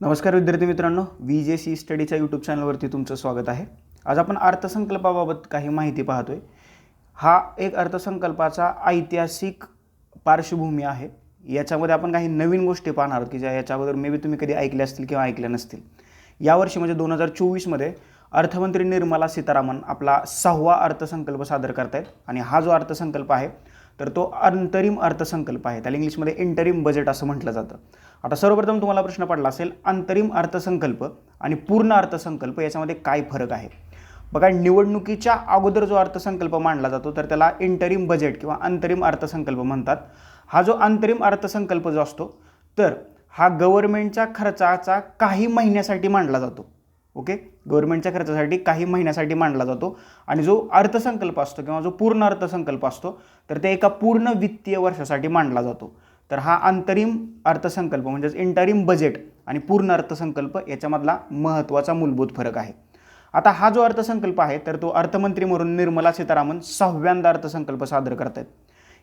नमस्कार विद्यार्थी मित्रांनो व्ही जे सी स्टडीच्या यूट्यूब चॅनलवरती तुमचं स्वागत आहे. आज आपण अर्थसंकल्पाबाबत काही माहिती पाहतोय. हा एक अर्थसंकल्पाचा ऐतिहासिक पार्श्वभूमी आहे. याच्यामध्ये आपण काही नवीन गोष्टी पाहणार आहोत की ज्या याच्या अगोदर मे बी तुम्ही कधी ऐकल्या असतील किंवा ऐकल्या नसतील. यावर्षी म्हणजे दोन हजार चोवीसमध्ये अर्थमंत्री निर्मला सीतारामन आपला सहावा अर्थसंकल्प सादर करतायत आणि हा जो अर्थसंकल्प आहे तर तो अंतरिम अर्थसंकल्प आहे. त्याला इंग्लिशमध्ये इंटरिम बजेट असं म्हटलं जातं. आता सर्वप्रथम तुम्हाला प्रश्न पडला असेल अंतरिम अर्थसंकल्प आणि पूर्ण अर्थसंकल्प याच्यामध्ये काय फरक आहे? बघा निवडणुकीच्या अगोदर जो अर्थसंकल्प मांडला जातो तर त्याला इंटरिम बजेट किंवा अंतरिम अर्थसंकल्प म्हणतात. हा जो अंतरिम अर्थसंकल्प जो असतो तर हा गव्हर्नमेंटच्या खर्चाचा काही महिन्यासाठी मांडला जातो. ओके? गव्हर्नमेंटच्या खर्चासाठी काही महिन्यासाठी मांडला जातो. आणि जो अर्थसंकल्प असतो किंवा जो पूर्ण अर्थसंकल्प असतो तर ते एका पूर्ण वित्तीय वर्षासाठी मांडला जातो. तर हा अंतरिम अर्थसंकल्प म्हणजेच इंटरिम बजेट आणि पूर्ण अर्थसंकल्प याच्यामधला महत्त्वाचा मूलभूत फरक आहे. आता हा जो अर्थसंकल्प आहे तर तो अर्थमंत्री म्हणून निर्मला सीतारामन सहाव्यांदा अर्थसंकल्प सादर करत आहेत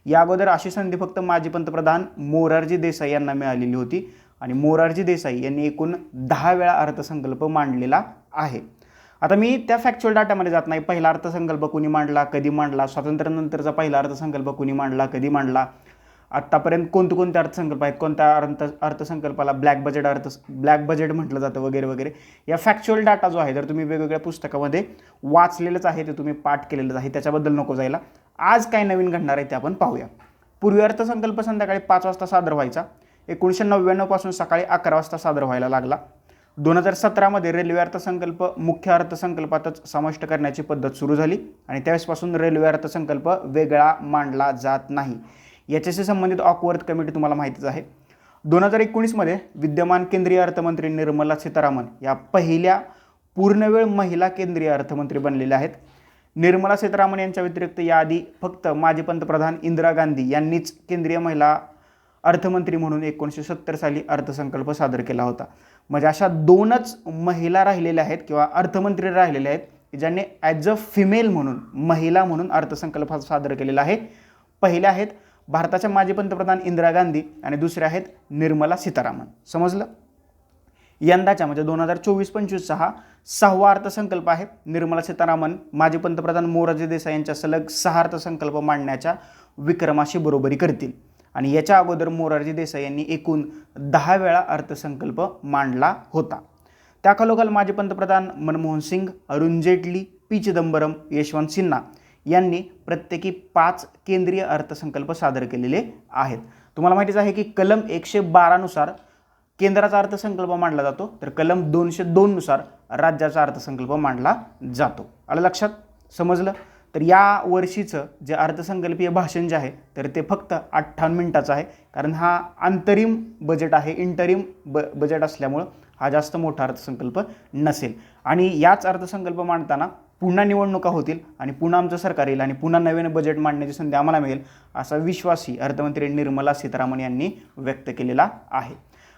या अगोदर अशी संधी फक्त माजी पंतप्रधान मोरारजी देसाई यांना मिळालेली होती. आणि मोरारजी देसाई यांनी एकूण दहा वेळा अर्थसंकल्प मांडलेला आहे. आता मी त्या फॅक्च्युअल डाटामध्ये जात नाही. पहिला अर्थसंकल्प कुणी मांडला कधी मांडला स्वातंत्र्यानंतरचा पहिला अर्थसंकल्प कुणी मांडला कधी मांडला? आत्तापर्यंत कोणते कोणते अर्थसंकल्प आहेत? कोणत्या अर्थ अर्थसंकल्पाला ब्लॅक बजेट अर्थ ब्लॅक बजेट म्हटलं जातं वगैरे वगैरे. या फॅक्च्युअल डाटा जो आहे तर तुम्ही वेगवेगळ्या पुस्तकामध्ये वाचलेलंच आहे ते तुम्ही पाठ केलेलंच आहे त्याच्याबद्दल नको जायला. आज काय नवीन घडणार आहे ते आपण पाहूया. पूर्वी अर्थसंकल्प संध्याकाळी पाच वाजता सादर व्हायचा. एकोणीसशे नव्याण्णवपासून सकाळी अकरा वाजता सादर व्हायला लागला. दोन हजार सतरामध्ये रेल्वे अर्थसंकल्प मुख्य अर्थसंकल्पातच समाविष्ट करण्याची पद्धत सुरू झाली आणि त्यावेळेसपासून रेल्वे अर्थसंकल्प वेगळा मांडला जात नाही. याच्याशी संबंधित ऑकवर्थ कमिटी तुम्हाला माहितीच आहे. दोन हजार एकोणीसमध्ये विद्यमान केंद्रीय अर्थमंत्री निर्मला सीतारामन या पहिल्या पूर्णवेळ महिला केंद्रीय अर्थमंत्री बनलेल्या आहेत. निर्मला सीतारामन यांच्या व्यतिरिक्त याआधी फक्त माजी पंतप्रधान इंदिरा गांधी यांनीच केंद्रीय महिला अर्थमंत्री म्हणून एकोणीसशे सत्तर साली अर्थसंकल्प सादर केला होता. म्हणजे अशा दोनच महिला राहिलेल्या आहेत किंवा अर्थमंत्री राहिलेल्या आहेत की ज्यांनी ॲज अ फिमेल म्हणून महिला म्हणून अर्थसंकल्प सादर केलेला आहे. पहिल्या आहेत भारताच्या माजी पंतप्रधान इंदिरा गांधी आणि दुसऱ्या आहेत निर्मला सीतारामन. समजलं? यंदाच्या म्हणजे दोन हजार चोवीस पंचवीसचा हा सहावा अर्थसंकल्प आहे. निर्मला सीतारामन माजी पंतप्रधान मोरारजी देसाई यांच्या सलग सहा अर्थसंकल्प मांडण्याच्या विक्रमाशी बरोबरी करतील. आणि याच्या अगोदर मोरारजी देसाई यांनी एकूण दहा वेळा अर्थसंकल्प मांडला होता. त्याखालोखाल माजी पंतप्रधान मनमोहन सिंग अरुण जेटली पी चिदंबरम यशवंत सिन्हा यांनी प्रत्येकी पाच केंद्रीय अर्थसंकल्प सादर केलेले आहेत. तुम्हाला माहितीच आहे की कलम एकशे बारानुसार केंद्राचा अर्थसंकल्प मांडला जातो तर कलम दोनशे दोननुसार राज्याचा अर्थसंकल्प मांडला जातो. आलं लक्षात? समजलं? तर या वर्षीचं जे अर्थसंकल्पीय भाषण जे आहे तर ते फक्त अठ्ठावन्न मिनिटाचं आहे. कारण हा अंतरिम बजेट आहे इंटरिम ब बजेट असल्यामुळं हा जास्त मोठा अर्थसंकल्प नसेल. आणि याच अर्थसंकल्प मांडताना पुन्हा निवडणुका होतील आणि पुन्हा आमचं सरकार येईल आणि पुन्हा नवीन बजेट मांडण्याची संधी आम्हाला मिळेल असा विश्वासही अर्थमंत्री निर्मला सीतारामन यांनी व्यक्त केलेला आहे.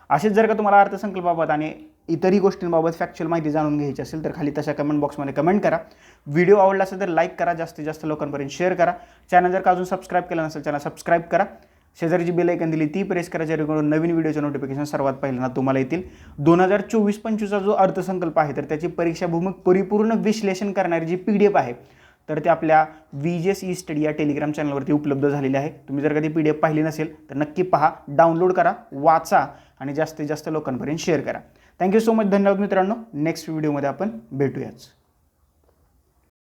असेच जर का तुम्हाला अर्थसंकल्पाबाबत आणि इतरही गोष्टींबाबत फॅक्च्युअल माहिती जाणून घ्यायची असेल तर खाली तशा कमेंट बॉक्समध्ये कमेंट करा. व्हिडिओ आवडला असेल तर लाईक करा जास्तीत जास्त लोकांपर्यंत शेअर करा. चॅनल जर का अजून सबस्क्राईब केलं नसेल चॅनल सबस्क्राईब करा. शेजारी जी बेल ऐकन दिली ती प्रेस करा जेणेकरून नवीन व्हिडिओचे नोटिफिकेशन सर्वात पहिल्यांदा तुम्हाला येतील. दोन हजार चोवीस पंचवीसचा जो अर्थसंकल्प आहे तर त्याची परीक्षाभूमक परिपूर्ण विश्लेषण करणारी जी पी डी एफ आहे तर ते आपल्या V G S E study या टेलिग्राम चॅनलवरती उपलब्ध झालेली आहे. तुम्ही जर कधी पी डी एफ पाहिली नसेल तर नक्की पहा डाउनलोड करा वाचा आणि जास्तीत जास्त लोकांपर्यंत शेअर करा. थँक्यू सो मच धन्यवाद मित्रांनो. नेक्स्ट व्हिडिओमध्ये आपण भेटूयाच.